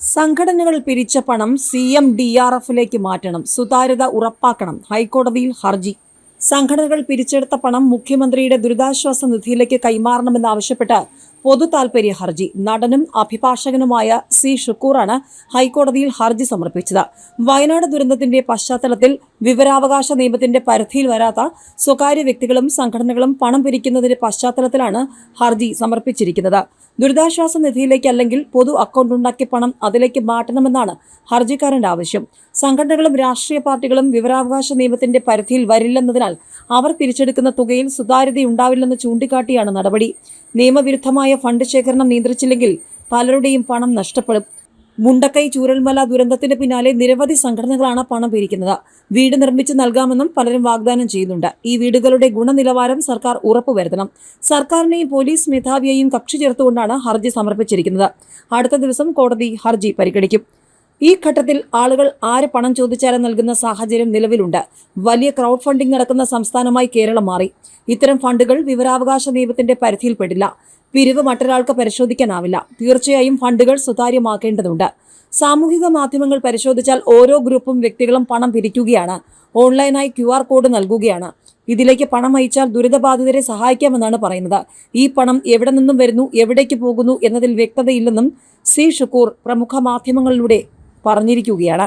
സംഘടനകൾ പിരിച്ച പണം സി എം ഡി ആർ എഫിലേക്ക് മാറ്റണം. സുതാര്യത ഉറപ്പാക്കണം. ഹൈക്കോടതിയിൽ ഹർജി. സംഘടനകൾ പിരിച്ചെടുത്ത പണം മുഖ്യമന്ത്രിയുടെ ദുരിതാശ്വാസ നിധിയിലേക്ക് കൈമാറണമെന്നാവശ്യപ്പെട്ട് പൊതു താൽപര്യ ഹർജി. നടനും അഭിഭാഷകനുമായ സി. ഷുക്കൂറാണ് ഹൈക്കോടതിയിൽ ഹർജി സമർപ്പിച്ചത്. വയനാട് ദുരന്തത്തിന്റെ പശ്ചാത്തലത്തിൽ വിവരാവകാശ നിയമത്തിന്റെ പരിധിയിൽ വരാത്ത സ്വകാര്യ വ്യക്തികളും സംഘടനകളും പണം പിരിക്കുന്നതിന്റെ പശ്ചാത്തലത്തിലാണ് ഹർജി സമർപ്പിച്ചിരിക്കുന്നത്. ദുരിതാശ്വാസ നിധിയിലേക്ക് അല്ലെങ്കിൽ പൊതു അക്കൗണ്ട് ഉണ്ടാക്കിയ പണം അതിലേക്ക് മാറ്റണമെന്നാണ് ഹർജിക്കാരന്റെ ആവശ്യം. സംഘടനകളും രാഷ്ട്രീയ പാർട്ടികളും വിവരാവകാശ നിയമത്തിന്റെ പരിധിയിൽ വരില്ലെന്നതിനാൽ അവർ പിരിച്ചെടുക്കുന്ന തുകയിൽ സുതാര്യതയുണ്ടാവില്ലെന്ന് ചൂണ്ടിക്കാട്ടിയാണ് നടപടി. നിയമവിരുദ്ധമായ ഫണ്ട് ശേഖരണം നിയന്ത്രിച്ചില്ലെങ്കിൽ പലരുടെയും പണം നഷ്ടപ്പെടും. മുണ്ടക്കൈ ചൂരൽമല ദുരന്തത്തിന് പിന്നാലെ നിരവധി സംഘടനകളാണ് പണം പിരിക്കുന്നത്. വീട് നിർമ്മിച്ച് നൽകാമെന്നും പലരും വാഗ്ദാനം ചെയ്യുന്നുണ്ട്. ഈ വീടുകളുടെ ഗുണനിലവാരം സർക്കാർ ഉറപ്പുവരുത്തണം. സർക്കാരിനെയും പോലീസ് മേധാവിയെയും കക്ഷി ചേർത്തുകൊണ്ടാണ് ഹർജി സമർപ്പിച്ചിരിക്കുന്നത്. അടുത്ത ദിവസം കോടതി ഹർജി പരിഗണിക്കും. ഈ ഘട്ടത്തിൽ ആളുകൾ ആര് പണം ചോദിച്ചാലും നൽകുന്ന സാഹചര്യം നിലവിലുണ്ട്. വലിയ ക്രൗഡ് ഫണ്ടിംഗ് നടക്കുന്ന സംസ്ഥാനമായി കേരളം മാറി. ഇത്തരം ഫണ്ടുകൾ വിവരാവകാശ നിയമത്തിന്റെ പരിധിയിൽപ്പെടില്ല. പിരിവ് മറ്റൊരാൾക്ക് പരിശോധിക്കാനാവില്ല. തീർച്ചയായും ഫണ്ടുകൾ സുതാര്യമാക്കേണ്ടതുണ്ട്. സാമൂഹിക മാധ്യമങ്ങൾ പരിശോധിച്ചാൽ ഓരോ ഗ്രൂപ്പും വ്യക്തികളും പണം പിരിക്കുകയാണ്. ഓൺലൈനായി ക്യു ആർ കോഡ് നൽകുകയാണ്. ഇതിലേക്ക് പണം അയച്ചാൽ ദുരിതബാധിതരെ സഹായിക്കാമെന്നാണ് പറയുന്നത്. ഈ പണം എവിടെ നിന്നും വരുന്നു എവിടേക്ക് പോകുന്നു എന്നതിൽ വ്യക്തതയില്ലെന്നും സി. ഷുക്കൂർ പ്രമുഖ മാധ്യമങ്ങളിലൂടെ പറഞ്ഞിരിക്കുകയാണ്.